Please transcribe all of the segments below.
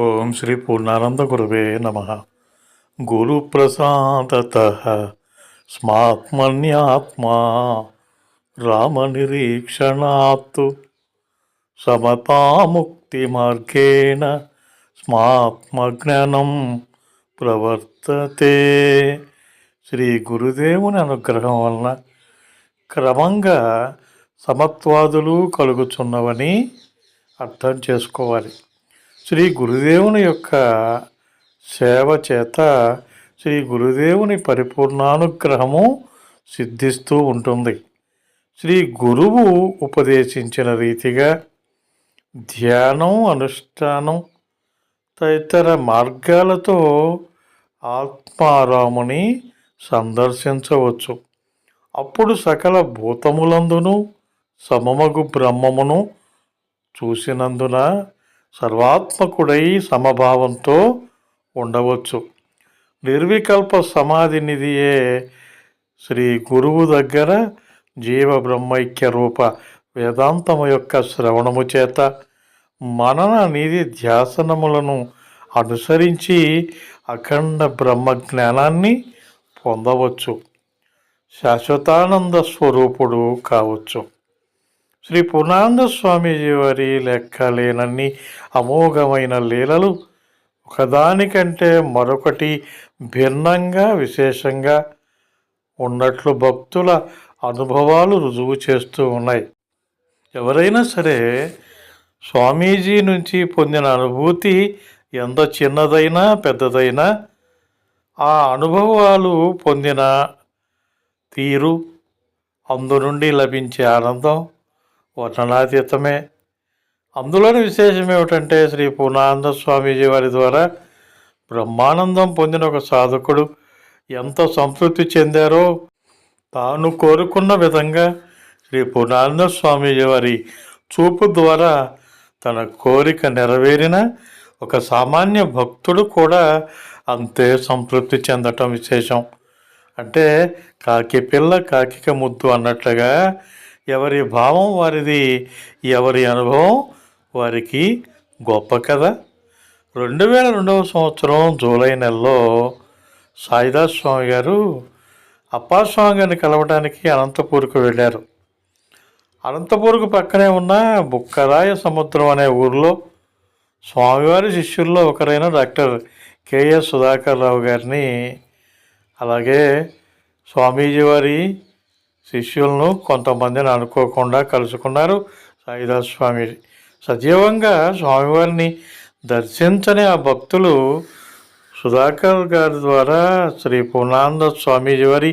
ఓం శ్రీ పూర్ణానంద గురువే నమ. గురుప్రసాదత. స్మాత్మన్యాత్మా. రామనిరీక్షణాత్తు. సమతాముక్తిమార్గేణ స్మాత్మజ్ఞానం ప్రవర్తతే. శ్రీ గురుదేవుని అనుగ్రహం వలన క్రమంగా సమత్వాదులు కలుగుచున్నవని అర్థం చేసుకోవాలి. శ్రీ గురుదేవుని యొక్క సేవ చేత శ్రీ గురుదేవుని పరిపూర్ణానుగ్రహము సిద్ధిస్తూ ఉంటుంది. శ్రీ గురువు ఉపదేశించిన రీతిగా ధ్యానం అనుష్ఠానం తదితర మార్గాలతో ఆత్మారాముని సందర్శించవచ్చు. అప్పుడు సకల భూతములందును సమమగు బ్రహ్మమును చూసినందున సర్వాత్మకుడై సమభావంతో ఉండవచ్చు. నిర్వికల్ప సమాధి నిధియే శ్రీ గురువు దగ్గర జీవ బ్రహ్మైక్య రూప వేదాంతము యొక్క శ్రవణము చేత మనన నిధి ధ్యాసనములను అనుసరించి అఖండ బ్రహ్మ జ్ఞానాన్ని పొందవచ్చు. శాశ్వతానంద స్వరూపుడు కావచ్చు. శ్రీ పూర్ణానంద స్వామీజీ వారి లెక్కలేనన్ని అమోఘమైన లీలలు ఒకదానికంటే మరొకటి భిన్నంగా విశేషంగా ఉన్నట్లు భక్తుల అనుభవాలు రుజువు చేస్తూ ఉన్నాయి. ఎవరైనా సరే స్వామీజీ నుంచి పొందిన అనుభూతి ఎంత చిన్నదైనా పెద్దదైనా ఆ అనుభవాలు పొందిన తీరు అందు నుండి లభించే ఆనందం వర్ణనాతీతమే అందులోని విశేషం ఏమిటంటే శ్రీ పూర్ణానంద స్వామీజీ వారి ద్వారా బ్రహ్మానందం పొందిన ఒక సాధకుడు ఎంత సంతృప్తి చెందారో తాను కోరుకున్న విధంగా శ్రీ పూర్ణానంద స్వామీజీ వారి చూపు ద్వారా తన కోరిక నెరవేరిన ఒక సామాన్య భక్తుడు కూడా అంతే సంతృప్తి చెందటం విశేషం. అంటే కాకి పిల్ల కాకిక ముద్దు అన్నట్లుగా ఎవరి భావం వారిది ఎవరి అనుభవం వారికి గొప్ప కదా రెండు వేల రెండవ సంవత్సరం జూలై నెలలో సాయిదాస్ స్వామి గారు అప్పాస్వామి గారిని కలవడానికి అనంతపూర్కు వెళ్ళారు. అనంతపూర్కు పక్కనే ఉన్న బుక్కరాయ సముద్రం అనే ఊరిలో స్వామివారి శిష్యుల్లో ఒకరైన డాక్టర్ కేఎస్ సుధాకర్ రావు గారిని అలాగే స్వామీజీ వారి శిష్యులను కొంతమందిని అనుకోకుండా కలుసుకున్నారు. సాయిదాస్ స్వామి సజీవంగా స్వామివారిని దర్శించని ఆ భక్తులు సుధాకర్ గారి ద్వారా శ్రీ పూర్ణానంద స్వామీజీ వారి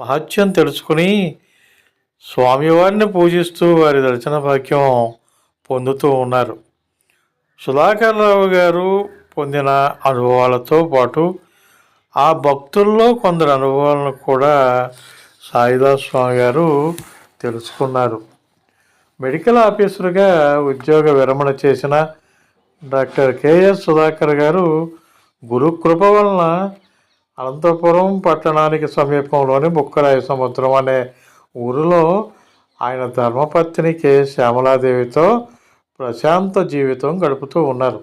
మహత్యం తెలుసుకుని స్వామివారిని పూజిస్తూ వారి దర్శన భాగ్యం పొందుతూ ఉన్నారు. సుధాకర్ రావు గారు పొందిన అనుభవాలతో పాటు ఆ భక్తుల్లో కొందరు అనుభవాలను కూడా సాయిదాస్ స్వామి గారు తెలుసుకున్నారు. మెడికల్ ఆఫీసర్గా ఉద్యోగ విరమణ చేసిన డాక్టర్ కేఎస్ సుధాకర్ గారు గురుకృప వలన అనంతపురం పట్టణానికి సమీపంలోని బుక్కరాయ సముద్రం అనే ఊరిలో ఆయన ధర్మపత్ని కె. శ్యామలాదేవితో ప్రశాంత జీవితం గడుపుతూ ఉన్నారు.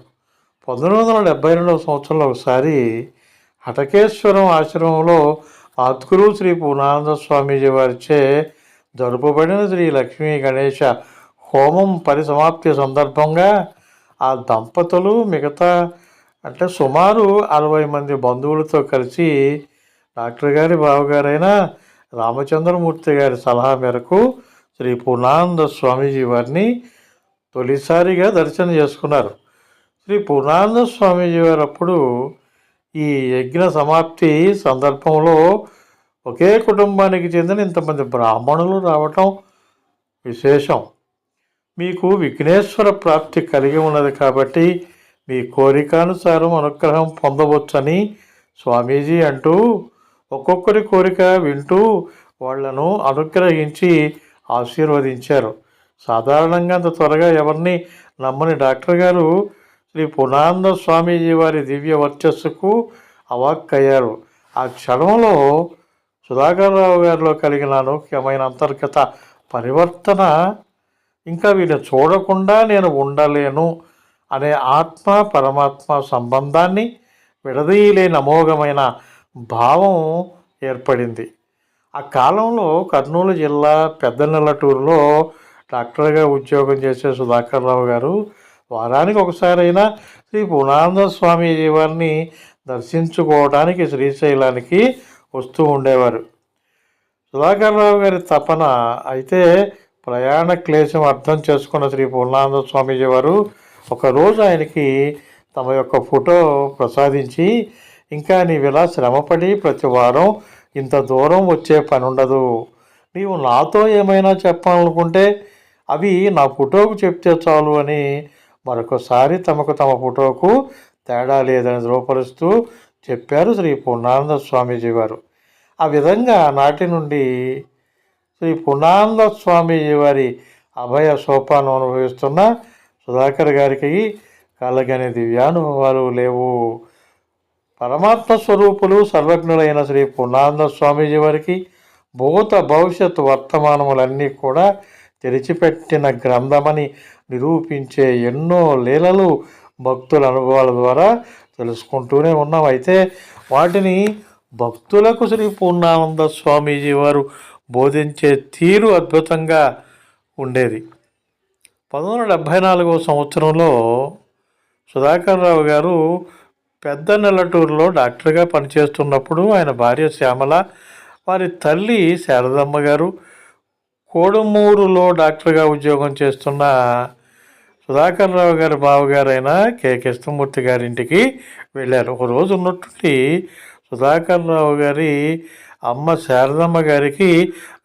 పంతొమ్మిది వందల డెబ్బై రెండవ సంవత్సరంలో ఒకసారి హటకేశ్వరం ఆశ్రమంలో అత్కురు శ్రీ పూర్ణానంద స్వామీజీ వారిచే జరుపబడిన శ్రీ లక్ష్మీ గణేష హోమం పరిసమాప్తి సందర్భంగా ఆ దంపతులు మిగతా అంటే సుమారు అరవై మంది బంధువులతో కలిసి డాక్టర్ గారి బావగారైన రామచంద్రమూర్తి గారి సలహా మేరకు శ్రీ పూర్ణానంద స్వామీజీ వారిని తొలిసారిగా దర్శనం చేసుకున్నారు. శ్రీ పూర్ణానంద స్వామీజీ వారు అప్పుడు ఈ యజ్ఞ సమాప్తి సందర్భంలో ఒకే కుటుంబానికి చెందిన ఇంతమంది బ్రాహ్మణులు రావటం విశేషం. మీకు విఘ్నేశ్వర ప్రాప్తి కలిగి ఉన్నది కాబట్టి మీ కోరికానుసారం అనుగ్రహం పొందవచ్చని స్వామీజీ అంటూ ఒక్కొక్కరి కోరిక వింటూ వాళ్ళను అనుగ్రహించి ఆశీర్వదించారు. సాధారణంగా అంత త్వరగా ఎవరిని నమ్మని డాక్టర్ గారు శ్రీ పునానంద స్వామీజీ వారి దివ్య వర్చస్సుకు అవాక్కయ్యారు. ఆ క్షణంలో సుధాకర్ రావు గారిలో కలిగిన అనూహ్యమైన అంతర్గత పరివర్తన ఇంకా వీళ్ళు చూడకుండా నేను ఉండలేను అనే ఆత్మ పరమాత్మ సంబంధాన్ని విడదీయలేని అమోఘమైన భావం ఏర్పడింది. ఆ కాలంలో కర్నూలు జిల్లా పెద్దనెల్లటూరులో డాక్టర్గా ఉద్యోగం చేసే సుధాకర్ రావు గారు వారానికి ఒకసారైనా శ్రీ పునానంద స్వామి వారిని దర్శించుకోవడానికి శ్రీశైలానికి వస్తూ ఉండేవారు. సుధాకర్ రావు గారి తపన అయితే ప్రయాణ క్లేశం అర్థం చేసుకున్న శ్రీ పూర్ణానంద స్వామీజీ వారు ఒకరోజు ఆయనకి తమ యొక్క ఫోటో ప్రసాదించి ఇంకా నీవు ఇలా శ్రమపడి ప్రతి వారం ఇంత దూరం వచ్చే పని ఉండదు నీవు నాతో ఏమైనా చెప్పాలనుకుంటే అవి నా ఫోటోకు చెప్తే చాలు అని మరొకసారి తమకు తమ ఫోటోకు తేడా లేదని ధృవపరుస్తూ చెప్పారు శ్రీ పూర్ణానంద స్వామీజీ వారు. ఆ విధంగా నాటి నుండి శ్రీ పూర్ణానంద స్వామీజీ వారి అభయ సోపానం అనుభవిస్తున్న సుధాకర్ గారికి కలగని దివ్యానుభవాలు లేవు. పరమాత్మ స్వరూపులు సర్వజ్ఞులైన శ్రీ పూర్ణానంద స్వామీజీ వారికి భూత భవిష్యత్ వర్తమానములన్నీ కూడా తెరిచిపెట్టిన గ్రంథమని నిరూపించే ఎన్నో లీలలు భక్తుల అనుభవాల ద్వారా తెలుసుకుంటూనే ఉన్నాం. అయితే వాటిని భక్తులకు శ్రీ పూర్ణానంద స్వామీజీ వారు బోధించే తీరు అద్భుతంగా ఉండేది. పంతొమ్మిది వందల డెబ్భై నాలుగవ సంవత్సరంలో సుధాకర్ రావు గారు పెద్ద నెల్లటూరులో డాక్టర్గా పనిచేస్తున్నప్పుడు ఆయన భార్య శ్యామల వారి తల్లి శారదమ్మ గారు కోడుమూరులో డాక్టర్గా ఉద్యోగం చేస్తున్న సుధాకర్ రావు గారి బావగారైన కె. కృష్ణమూర్తి గారింటికి వెళ్ళారు. ఒకరోజు ఉన్నట్టుండి సుధాకర్ రావు గారి అమ్మ శారదమ్మ గారికి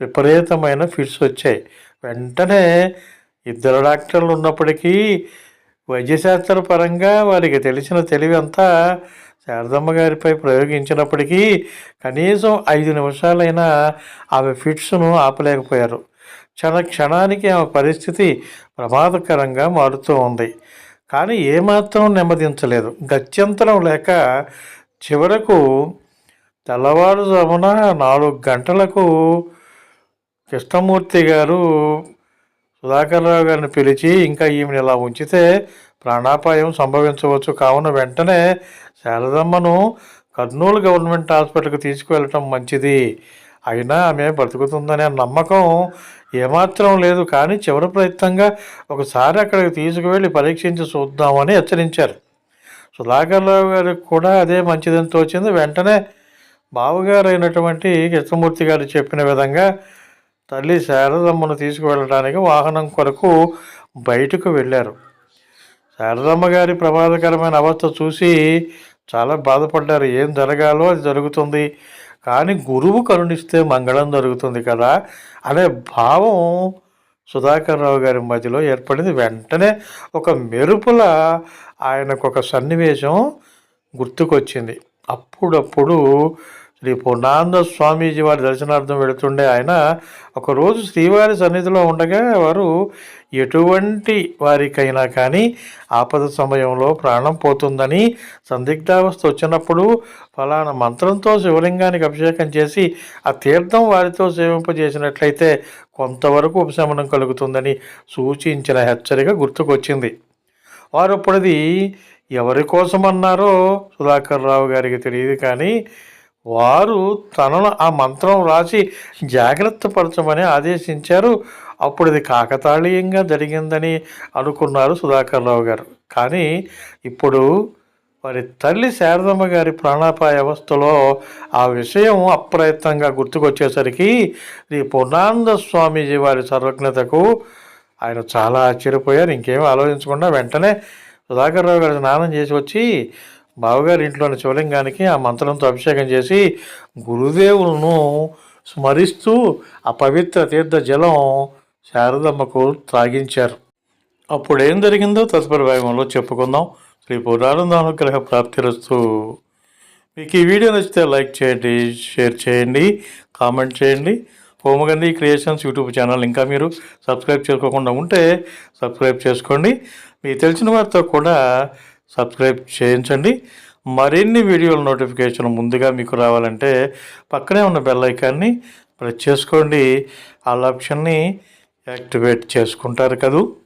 విపరీతమైన ఫిట్స్ వచ్చాయి. వెంటనే ఇద్దరు డాక్టర్లు ఉన్నప్పటికీ వైద్యశాస్త్ర పరంగా వారికి తెలిసిన తెలివి అంతా శారదమ్మ గారిపై ప్రయోగించినప్పటికీ కనీసం ఐదు నిమిషాలైనా ఆమె ఫిట్స్ను ఆపలేకపోయారు. క్షణ క్షణానికి ఆమె పరిస్థితి ప్రమాదకరంగా మారుతూ ఉంది. కానీ ఏమాత్రం నెమ్మదించలేదు. గత్యంతరం లేక చివరకు తెల్లవారుజామున నాలుగు గంటలకు కృష్ణమూర్తి గారు సుధాకర్రావు గారిని పిలిచి ఇంకా ఈమెను ఇలా ఉంచితే ప్రాణాపాయం సంభవించవచ్చు. కావున వెంటనే శారదమ్మను కర్నూలు గవర్నమెంట్ హాస్పిటల్కి తీసుకువెళ్ళటం మంచిది. అయినా ఆమె బ్రతుకుతుందనే నమ్మకం ఏమాత్రం లేదు. కానీ చివరి ప్రయత్నంగా ఒకసారి అక్కడికి తీసుకువెళ్ళి పరీక్షించి చూద్దామని హెచ్చరించారు. సుధాకర్రావు గారికి కూడా అదే మంచిదని తోచింది వెంటనే బావగారు అయినటువంటి కృష్ణమూర్తి గారు చెప్పిన విధంగా తల్లి శారదమ్మను తీసుకువెళ్ళడానికి వాహనం కొరకు బయటకు వెళ్ళారు. శారదమ్మ గారి ప్రమాదకరమైన అవస్థ చూసి చాలా బాధపడ్డారు. ఏం జరగాలో అది జరుగుతుంది. కానీ గురువు కరుణిస్తే మంగళం జరుగుతుంది కదా అనే భావం సుధాకర్ రావు గారి మధ్యలో ఏర్పడింది. వెంటనే ఒక మెరుపుల ఆయనకు ఒక సన్నివేశం గుర్తుకొచ్చింది. అప్పుడప్పుడు శ్రీ పూర్ణానంద స్వామీజీ వారి దర్శనార్థం వెళుతుండే ఆయన ఒకరోజు శ్రీవారి సన్నిధిలో ఉండగా వారు ఎటువంటి వారికైనా కానీ ఆపద సమయంలో ప్రాణం పోతుందని సందిగ్ధావస్థ వచ్చినప్పుడు ఫలానా మంత్రంతో శివలింగానికి అభిషేకం చేసి ఆ తీర్థం వారితో సేవింపజేసినట్లయితే కొంతవరకు ఉపశమనం కలుగుతుందని సూచించిన హెచ్చరిక గుర్తుకొచ్చింది. వారు అప్పుడది ఎవరి కోసం అన్నారో సుధాకర్ రావు గారికి తెలియదు కానీ వారు తనను ఆ మంత్రం రాసి జాగ్రత్త పరచమని ఆదేశించారు. అప్పుడు ఇది కాకతాళీయంగా జరిగిందని అనుకున్నారు సుధాకర్ రావు గారు. కానీ ఇప్పుడు వారి తల్లి శారదమ్మ గారి ప్రాణాపాయ అవస్థలో ఆ విషయం అప్రయత్నంగా గుర్తుకొచ్చేసరికి శ్రీ పూర్ణానంద స్వామీజీ వారి సర్వజ్ఞతకు ఆయన చాలా ఆశ్చర్యపోయారు. ఇంకేమీ ఆలోచించకుండా వెంటనే సుధాకర్ రావు గారు స్నానం చేసి వచ్చి బావగారి ఇంట్లోని శివలింగానికి ఆ మంత్రంతో అభిషేకం చేసి గురుదేవులను స్మరిస్తూ ఆ పవిత్ర తీర్థ జలం శారదమ్మకు త్రాగించారు. అప్పుడు ఏం జరిగిందో తదుపరి భాగంలో చెప్పుకుందాం. శ్రీ పురానంద అనుగ్రహ ప్రాప్తిరస్తూ మీకు ఈ వీడియో నచ్చితే లైక్ చేయండి షేర్ చేయండి కామెంట్ చేయండి. హోమగండి క్రియేషన్స్ యూట్యూబ్ ఛానల్ ఇంకా మీరు సబ్స్క్రైబ్ చేసుకోకుండా ఉంటే సబ్స్క్రైబ్ చేసుకోండి. మీకు తెలిసిన వారితో కూడా సబ్స్క్రైబ్ చేయించండి. మరిన్ని వీడియోల నోటిఫికేషన్ ముందుగా మీకు రావాలంటే పక్కనే ఉన్న బెల్ ఐకాన్ని ప్రెస్ చేసుకోండి. ఆల్ ఆప్షన్ని యాక్టివేట్ చేసుకుంటారు కదూ.